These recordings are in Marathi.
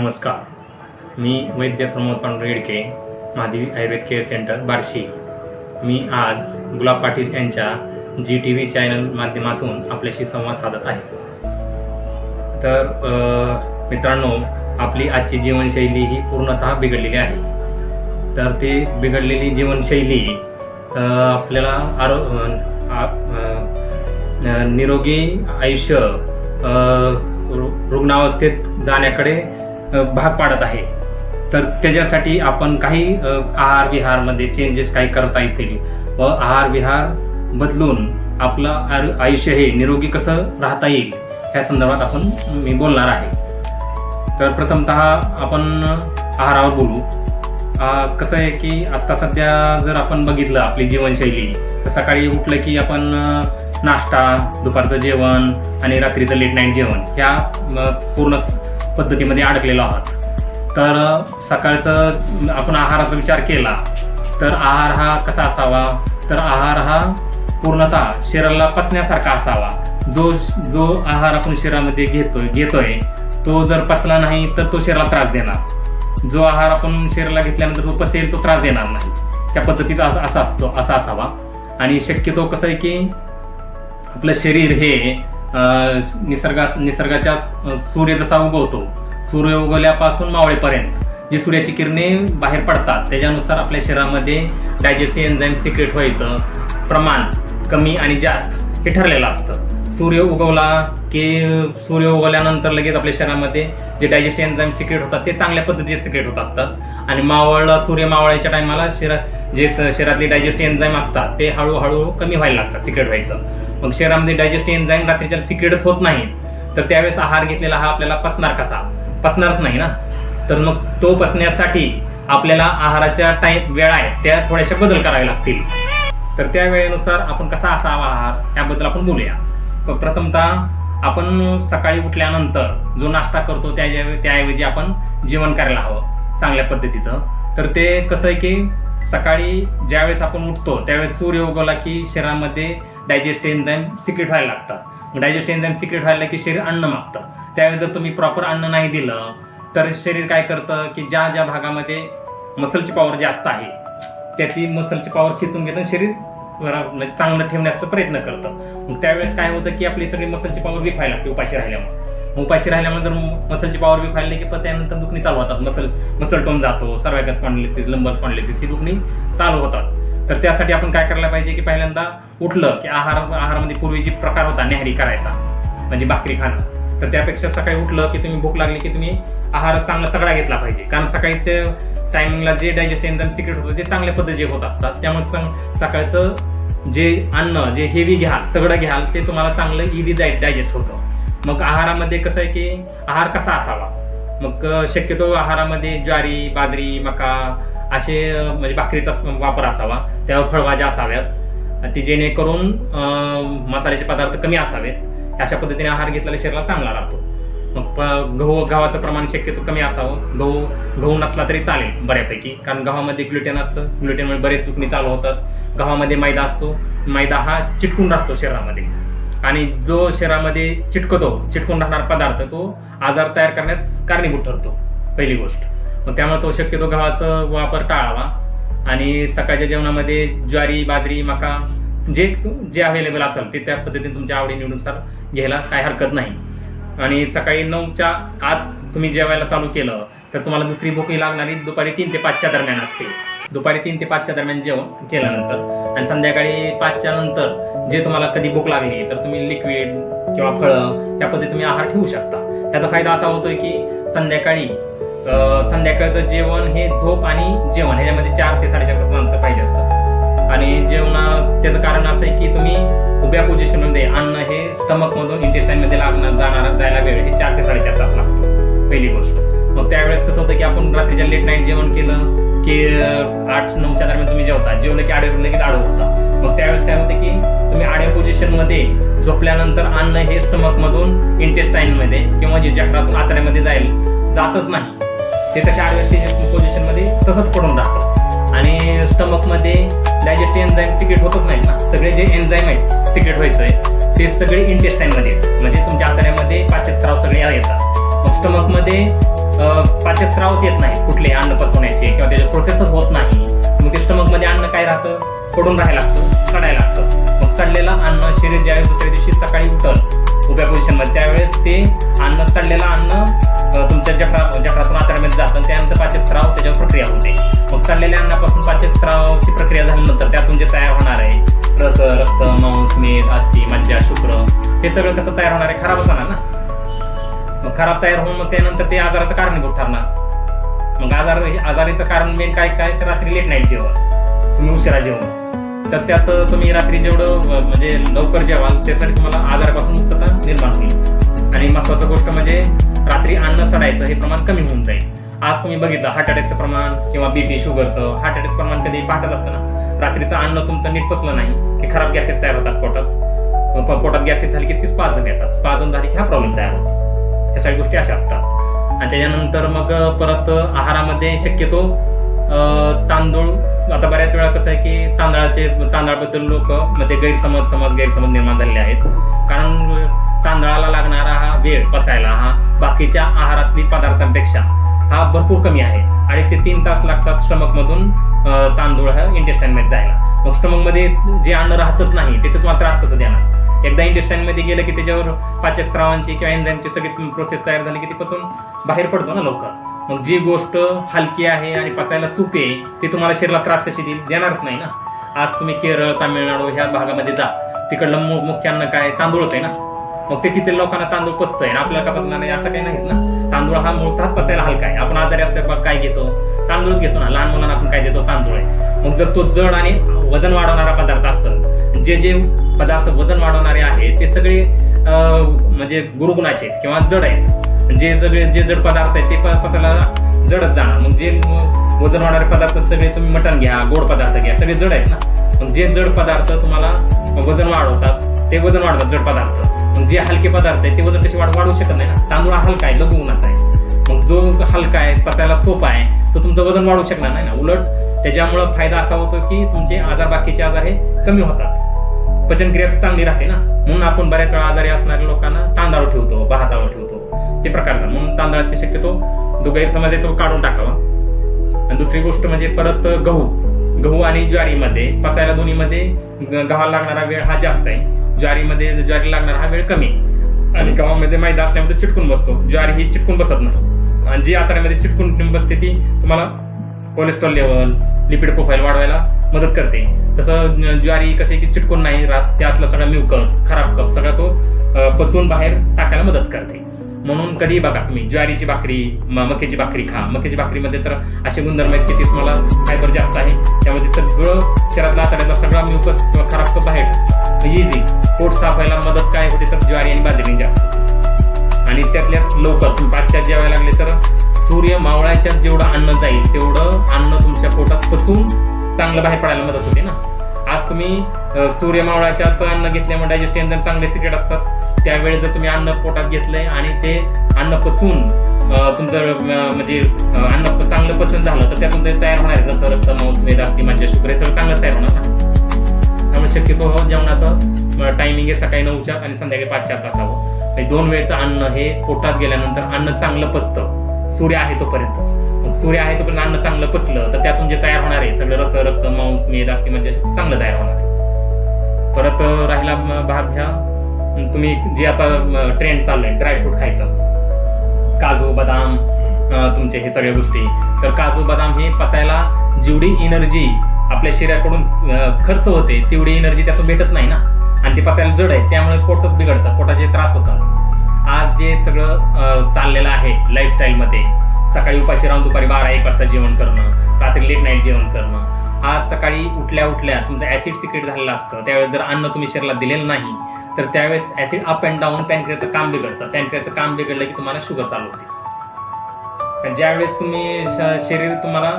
नमस्कार. मी वैद्य प्रमोद पांडुरेडके येडके महादेवी आयुर्वेद केअर सेंटर बार्शी. मी आज गुलाब पाटील यांच्या जी टी व्ही चॅनल माध्यमातून आपल्याशी संवाद साधत आहे. तर मित्रांनो आपली आजची जीवनशैली ही पूर्णतः बिघडलेली आहे. तर ती बिघडलेली जीवनशैली आपल्याला आरो निरोगी आयुष्य रु- रुग्णावस्थेत जाण्याकडे भाग पाडत आहे. तर त्याच्यासाठी आपण काही आहार विहारमध्ये चेंजेस काही करता येतील व आहार विहार बदलून आपलं आयुष्य हे निरोगी कसं राहता येईल ह्या संदर्भात आपण मी बोलणार आहे. तर प्रथमतः आपण आहारावर बोलू. कसं आहे की आत्ता सध्या जर आपण बघितलं आपली जीवनशैली तर सकाळी उठलं की आपण नाश्ता दुपारचं जेवण आणि रात्रीचं लेट नाईट जेवण ह्या पूर्ण पद्धतीमध्ये अडकलेलो आहात. तर सकाळचं आपण आहाराचा विचार केला तर आहार हा कसा असावा? तर आहार हा पूर्णतः शरीराला पचण्यासारखा असावा. जो जो आहार आपण शरीरामध्ये घेतोय घेतोय तो जर पचला नाही तर तो शरीराला त्रास देणार. जो आहार आपण शरीराला घेतल्यानंतर तो पचेल तो त्रास देणार नाही. त्या पद्धतीचा असा असा असतो असा असावा. आणि शक्यतो कसं आहे की आपलं शरीर हे निसर्गात निसर्गाच्या सूर्य जसा उगवतो सूर्य उगवल्यापासून मावळेपर्यंत जी सूर्याची किरणे बाहेर पडतात त्याच्यानुसार आपल्या शरीरामध्ये डायजेस्टिव्ह एन्झाईम सिक्रेट व्हायचं प्रमाण कमी आणि जास्त हे ठरलेलं असतं. सूर्य उगवला की सूर्य उगवल्यानंतर लगेच आपल्या शरीरामध्ये जे डायजेस्टिव्ह एन्झाईम सिक्रेट होतात ते चांगल्या पद्धतीचे सिक्रेट होत असतात. आणि मावळला सूर्य मावळायच्या टायमाला शरीरा जे शरीरातले डायजेस्टिव्ह एन्झाईम असतात ते हळूहळू कमी व्हायला लागतात सिक्रेट व्हायचं. मग शरीरामध्ये डायजेस्टिव्ह एन्झाईम रात्रीच्या सिक्रेटच होत नाहीत. तर त्यावेळेस आहार घेतलेला हा आपल्याला पसणार कसा? पसणारच नाही ना? तर मग तो पसण्यासाठी आपल्याला आहाराच्या टाईम वेळा आहेत त्या थोड्याशा बदल करावे लागतील. तर त्या वेळेनुसार आपण कसा असावा आहार याबद्दल आपण बोलूया. प्रथमतः आपण सकाळी उठल्यानंतर जो नाश्ता करतो त्याच्या त्याऐवजी आपण जेवण करायला हवं चांगल्या पद्धतीचं. तर ते कसं आहे की सकाळी ज्यावेळेस आपण उठतो त्यावेळेस सूर्य उगवला की शरीरामध्ये डायजेस्ट एन्झाईम सिक्रेट व्हायला लागतात डायजेस्ट एन्झाईम सिक्रेट व्हायला की शरीर अन्न मागतं. त्यावेळेस जर तुम्ही प्रॉपर अन्न नाही दिलं तर शरीर काय करतं की ज्या ज्या भागामध्ये मसलची पॉवर जास्त आहे त्यातली मसलची पॉवर खिचून घेतं शरीर म्हणजे चांगलं ठेवण्याचा प्रयत्न करतं. मग त्यावेळेस काय होतं की आपली सगळी मसलची पॉवर वीक व्हायला लागते उपाशी राहिल्यामुळे. उपाशी राहिल्यामुळे जर मसलची पॉवर वीक व्हायला की पण त्यानंतर दुखणी चालू होतात. मसल मसल टोन जातो सर्वायकल स्पॉन्डिलिसिस लंबर स्पॉन्डिलिसिस ही दुखणी चालू होतात. तर त्यासाठी आपण काय करायला पाहिजे की पहिल्यांदा उठलं की आहार आहारामध्ये पूर्वी जी प्रकार होता नेहरी करायचा म्हणजे भाकरी खाणं. तर त्यापेक्षा सकाळी उठलं की तुम्ही भूक लागली की तुम्ही आहार चांगला तगडा घेतला पाहिजे. कारण सकाळीचे टायमिंगला जे डायजेस्ट एन्झाईम सिक्रेट होतं ते चांगल्या पद्धतीचे होत असतात. त्यामुळे चांग- सकाळचं जे अन्न जे हेवी घ्याल तगडं घ्याल ते तुम्हाला चांगलं इझी डायजेस्ट होतं. मग आहारामध्ये कसं आहे की आहार कसा असावा? मग शक्यतो आहारामध्ये ज्वारी बाजरी मका असे म्हणजे भाकरीचा वापर असावा. त्यावर फळभाज्या असाव्यात. ती जेणेकरून मसाल्याचे पदार्थ कमी असावेत. अशा पद्धतीने आहार घेतलेला शरीराला चांगला राहतो. मग प- गहू गव्हाचं प्रमाण शक्यतो कमी असावं. गहू गहू नसला तरी चालेल बऱ्यापैकी. कारण गव्हामध्ये ग्लुटेन असतं. ग्लुटेनमुळे बरेच दुखणी चालू होतात. गव्हामध्ये मैदा असतो. मैदा हा चिटकून राहतो शरीरामध्ये. आणि जो शरीरामध्ये चिटकतो चिटकून राहणारा पदार्थ तो आजार तयार करण्यास कारणीभूत ठरतो पहिली गोष्ट. मग त्यामुळे तो शक्यतो गव्हाचा वापर टाळावा आणि सकाळच्या जेवणामध्ये ज्वारी बाजरी मका जे जे अवेलेबल असेल ते त्या पद्धतीने तुमच्या आवडीनिवडीनुसार घ्यायला काही हरकत नाही. आणि सकाळी नऊच्या आत तुम्ही जेवायला चालू केलं तर तुम्हाला दुसरी भूक लागणारी दुपारी तीन ते पाचच्या दरम्यान असते. दुपारी तीन ते पाचच्या दरम्यान जेवण केल्यानंतर आणि संध्याकाळी पाचच्या नंतर जे तुम्हाला कधी भूक लागली तर तुम्ही लिक्विड किंवा फळं या पद्धती तुम्ही आहार ठेवू शकता. याचा फायदा असा होतोय की संध्याकाळी संध्याकाळचं जेवण हे झोप आणि जेवण ह्याच्यामध्ये चार ते साडेचार तास अंतर पाहिजे असतं. आणि जेवणा त्याचं कारण असं आहे की तुम्ही उभ्या पोझिशनमध्ये अन्न हे स्टमकमधून मधून मध्ये लागणार जाणार जायला वेळ हे चार ते साडेचार तास लागतो. पहिली गोष्ट. मग त्यावेळेस कसं होतं की आपण रात्रीच्या लेट नाईट जेवण केलं की आठ नऊच्या दरम्यान तुम्ही जेवता. जेवलं की आडवे लगेच आडवं होता. मग त्यावेळेस काय होतं की तुम्ही आडव्या पोझिशनमध्ये झोपल्यानंतर अन्न हे स्टमक मधून मध्ये किंवा जे जठरातून आतड्यामध्ये जाईल जातच नाही. ते तशा आडव्या पोझिशनमध्ये तसंच पडून राहतं. आणि स्टमकमध्ये डायजेस्टिव्ह एन्झाईम सिक्रेट होतच नाही ना. सगळे जे एन्झाईम आहेत सिक्रेट आहे ते सगळे इंटेस्टाईनमध्ये म्हणजे तुमच्या आतड्यामध्ये पाचक स्राव सगळे येतात. मग स्टमकमध्ये मध्ये पाचकस्रावच येत नाही कुठलेही अन्न पचवण्याचे किंवा त्याचे प्रोसेसच होत नाही. मग ते स्टमकमध्ये अन्न काय राहतं? पडून राहायला लागतं सडायला लागतं. मग सडलेलं अन्न शरीर ज्यावेळेस दुसऱ्या दिवशी सकाळी उठल उभ्या पोझिशनमध्ये त्यावेळेस ते अन्न सडलेलं अन्न तुमच्या जठरा जठरातून आतड्यामध्ये जातं त्यानंतर पाचक स्राव त्याच्यावर प्रक्रिया होते. मग सडलेल्या अन्नापासून पाचक स्रावाची प्रक्रिया झाल्यानंतर त्यातून जे तयार होणार आहे रस रक्त मांस मेद अस्थि मज्जा शुक्र हे सगळं कसं तयार होणार आहे? खराबच होणार ना? मग खराब तयार होऊन मग त्यानंतर ते आजाराचं कारणीभूत ठरणार. मग आजार आजारीचं कारण मेन काय काय? तर रात्री लेट नाईट जेवण. तुम्ही उशिरा जेवण. तर त्यात तुम्ही रात्री जेवढं म्हणजे लवकर जेवाल त्यासाठी तुम्हाला आजारापासून मुक्तता निर्माण होईल. आणि महत्वाचं गोष्ट म्हणजे रात्री अन्न सडायचं हे प्रमाण कमी होऊन जाईल. आज तुम्ही बघितलं हार्ट अटॅकचं प्रमाण किंवा बीपी शुगरचं हार्ट अटॅकचं प्रमाण कधी पाहतच असतं ना रात्रीचं अन्न तुमचं नीट पचलं नाही की खराब गॅसेस तयार होतात पोटात. मग पोटात गॅसेस झाली की ती स्पाझम येतात. स्पाझम झाली की हा प्रॉब्लेम तयार होतो. ह्या सगळ्या गोष्टी अशा असतात. आणि त्याच्यानंतर मग परत आहारामध्ये शक्यतो तांदूळ आता बऱ्याच वेळा कसं आहे की तांदळाचे तांदळाबद्दल लोक मध्ये गैरसमज समज गैरसमज निर्माण झालेले आहेत. कारण तांदळाला लागणारा हा वेळ पचायला हा बाकीच्या आहारातली पदार्थांपेक्षा हा भरपूर कमी आहे. अडीच ते तीन तास लागतात स्टमकमधून तांदूळ हा इंटेस्टाईनमध्ये जायला. मग स्टमकमध्ये जे अन्न राहतच नाही तिथे तुम्हाला त्रास कसं देणार? एकदा इंटेस्टाईनमध्ये गेलं की त्याच्यावर पाचक स्रावांची किंवा एन्झाईमची सगळी प्रोसेस तयार झाली की ती पचून बाहेर पडतो ना लवकर. मग जी गोष्ट हलकी आहे आणि पचायला सोपी आहे ती तुम्हाला शरीराला त्रास कशी देईल देणारच नाही ना. आज तुम्ही केरळ तामिळनाडू ह्या भागामध्ये जा. तिकडलं मु- मुख्य अन्न काय? तांदूळच आहे ना. मग ते तिथे लोकांना तांदूळ पचतोय आणि आपल्याला का पचणार नाही असं काही नाहीच ना. तांदूळ हा मुळताच पचायला हलका आहे. आपण आजारी असल्यावर काय घेतो. तांदूळच घेतो ना. लहान मुलांना आपण काय देतो? तांदूळ आहे. मग जर तो जड आणि वजन वाढवणारा पदार्थ असेल जे जे पदार्थ वजन वाढवणारे आहेत ते सगळे म्हणजे गुरुगुणाचे किंवा जड आहेत. जे सगळे जे जड पदार्थ आहेत ते प- पचायला जडच जाणार. मग जे वजन वाढणारे पदार्थ सगळे तुम्ही मटण घ्या गोड पदार्थ घ्या सगळे जड आहेत ना. मग जे जड पदार्थ तुम्हाला वजन वाढवतात ते वजन वाढवतात जड पदार्थ. मग जे हलके पदार्थ आहेत ते वजन कसे वाढ वाढवू शकत नाही ना. तांदूळ हलका आहे लघु उन्हाचा आहे. मग जो हलका आहे पचायला सोपा आहे तो तुमचं वजन वाढवू शकणार नाही ना. उलट त्याच्यामुळं फायदा असा होतो की तुमचे आजार बाकीचे आजार हे कमी होतात. पचनक्रिया चांगली राहते ना. म्हणून आपण बऱ्याच वेळा आजारी असणाऱ्या लोकांना तांदळावर ठेवतो भातावर ठेवतो. ते प्रकार म्हणून तांदळाचे शक्यतो जो गैरसमज आहे तो काढून टाकावा. आणि दुसरी गोष्ट म्हणजे परत गहू. गहू आणि ज्वारीमध्ये पचायला दोन्हीमध्ये गव्हाला लागणारा वेळ हा जास्त आहे. ज्वारीमध्ये ज्वारी लागणारा हा वेळ कमी आहे. आणि गव्हामध्ये मैदा असल्यामुळे चिटकून बसतो. ज्वारी ही चिटकून बसत नाही. आणि जी आतड्यामध्ये चिटकून बसते ती तुम्हाला कोलेस्ट्रॉल लेवल लिपिड प्रोफाईल वाढवायला मदत करते. तसं ज्वारी कसे की चिटकून नाही राहत त्यातला सगळा म्युकस खराब कप सगळा तो पचवून बाहेर टाकायला मदत करते. म्हणून कधी बघा तुम्ही ज्वारीची भाकरी मक्याची भाकरी खा. मक्याची भाकरीमध्ये तर असे गुणधर्म आहेत की ते तुम्हाला फायबर जास्त आहे. त्यामध्ये सगळं शरीरातला आतड्यातला सगळा म्युकस किंवा खराब कप बाहेर इझी पोट साफ व्हायला मदत काय होते तर ज्वारी आणि बाजरी जास्त आणि त्यातल्या लवकर तुम्ही पाचच्या जेवायला लागले तर सूर्य मावळाच्या जेवढं अन्न जाईल तेवढं अन्न तुमच्या पोटात पचून चांगलं बाहेर पडायला मदत होते ना. आज तुम्ही सूर्यमावळाच्या सूर्य मावळाच्या अन्न घेतल्यामुळे डायजेस्टिव्ह चांगले सिक्रेट असतात. त्यावेळी जर तुम्ही अन्न पोटात घेतलंय आणि ते अन्न पचून तुमचं म्हणजे अन्न चांगलं पचन झालं तर त्यातून ते तयार होणार जसं रक्त मौसमेद असते म्हणजे शुक्र हे सगळं चांगलं तयार होणार ना. त्यामुळे शक्यतो हो, जेवणाचं टायमिंग आहे सकाळी नऊच्या आणि संध्याकाळी पाचच्या आत दोन वेळचं अन्न हे पोटात गेल्यानंतर अन्न चांगलं पचतं. सूर्य आहे तोपर्यंतच. सूर्य आहे तोपर्यंत अन्न चांगलं पचलं तर त्यातून जे तयार होणार आहे सगळं रस रक्त मांस मेद असते म्हणजे चांगलं तयार होणार आहे. परत राहिला भाग घ्या. तुम्ही जे आता ट्रेंड चाललंय ड्रायफ्रूट खायचं. काजू बदाम तुमचे हे सगळ्या गोष्टी. तर काजू बदाम हे पचायला जेवढी एनर्जी आपल्या शरीराकडून खर्च होते तेवढी एनर्जी त्यातून भेटत नाही ना. आणि ते पचायला जड आहे त्यामुळे पोट बिघडतं पोटाचे त्रास होतात. आज जे सगळं चाललेलं आहे लाईफस्टाईलमध्ये सकाळी उपाशी राहून दुपारी बारा एक वाजता जेवण करणं रात्री लेट नाईट जेवण करणं. आज सकाळी उठल्या उठल्या तुमचं ऍसिड सिक्रेट झालेलं असतं. त्यावेळेस जर अन्न तुम्ही शरीराला दिलेलं नाही तर त्यावेळेस ऍसिड अप अँड डाऊन पॅनक्रियाचं काम बिघडतं. पॅनक्रियाचं काम बिघडलं की तुम्हाला शुगर चालू होते. कारण ज्यावेळेस तुम्ही शरीर तुम्हाला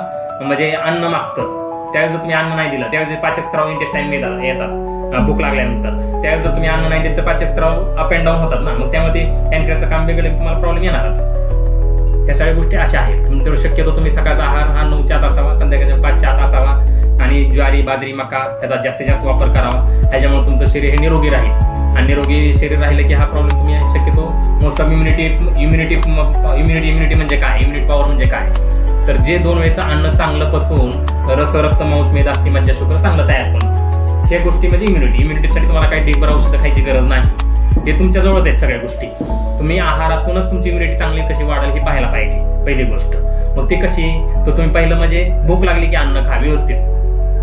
म्हणजे अन्न मागतं त्यावेळेस जर तुम्ही अन्न नाही दिलं त्यावेळेस पाचक स्त्राव इंटेस्टाईन येतात येतात भूक लागल्यानंतर त्यावेळेस जर तुम्ही अन्न नाही दिलं तर पाचक स्त्राव अप अँड डाऊन होतात ना. मग त्यामध्ये पॅनक्रियाचं काम बिघडलं की तुम्हाला प्रॉब्लेम येणारच. या सगळ्या गोष्टी अशा आहेत. तुम्ही तर शक्यतो तुम्ही सकाळचा आहार हा नऊच्या आत असावा संध्याकाळच्या पाचच्या आत असावा आणि ज्वारी बाजरी मका ह्याचा जास्तीत जास्त वापर करावा. ह्याच्यामुळे तुमचं शरीर हे निरोगी राहील. आणि निरोगी शरीर राहिलं की हा प्रॉब्लेम तुम्ही शक्यतो most of immunity immunity immunity immunity म्हणजे काय? इम्युनिटी पॉवर म्हणजे काय? तर जे दोन वेळचं अन्न चांगलं पचवून रस रक्त मांस मेद असते म्हणजे शुक्र चांगलं तयार होणं हे गोष्टी म्हणजे इम्युनिटी इम्युनिटीसाठी तुम्हाला काही डिगभर औषधं खायची गरज नाही. हे तुमच्याजवळच आहेत सगळ्या गोष्टी. तुम्ही आहारातूनच तुमची इम्युनिटी चांगली कशी वाढेल हे पाहायला पाहिजे पहिली गोष्ट. मग ती कशी? तर तुम्ही पहिलं म्हणजे भूक लागली की अन्न खा व्यवस्थित.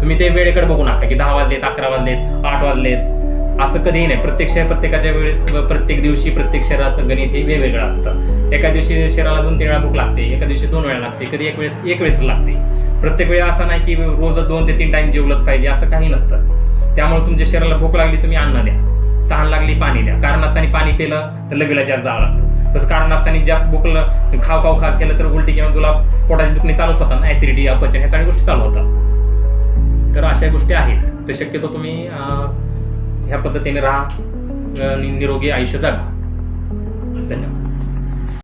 तुम्ही ते वेळेकडे बघू नका की दहा वाजलेत अकरा वाजलेत आठ वाजलेत. असं कधीही नाही. प्रत्येक शहर प्रत्येकाच्या वेळेस प्रत्येक दिवशी प्रत्येक शहराचं गणित हे वेगवेगळं असतं. एका दिवशी शहराला दोन तीन वेळा भूक लागते एका दिवशी दोन वेळा लागते कधी एक वेळेस एक वेळेस लागते. प्रत्येक वेळा असं नाही की रोज दोन ते तीन टाइम जेवलंच पाहिजे असं काही नसतं. त्यामुळे तुमच्या शरीराला भूक लागली तुम्ही अन्न द्या. तहान लागली पाणी द्या. कारण असताना पाणी पिलं तर लगेला जास्त जावं लागतं. तसं कारण असताना जास्त बुकलं खाव खाव खा केलं तर उलटी किंवा तुला पोटाची दुखणी चालूच होतात ऍसिडिटी अपचन ह्या सगळ्या गोष्टी चालू होतात. तर अशा गोष्टी आहेत. तर शक्यतो तुम्ही ह्या पद्धतीने राहा निरोगी आयुष्य जगा. धन्यवाद.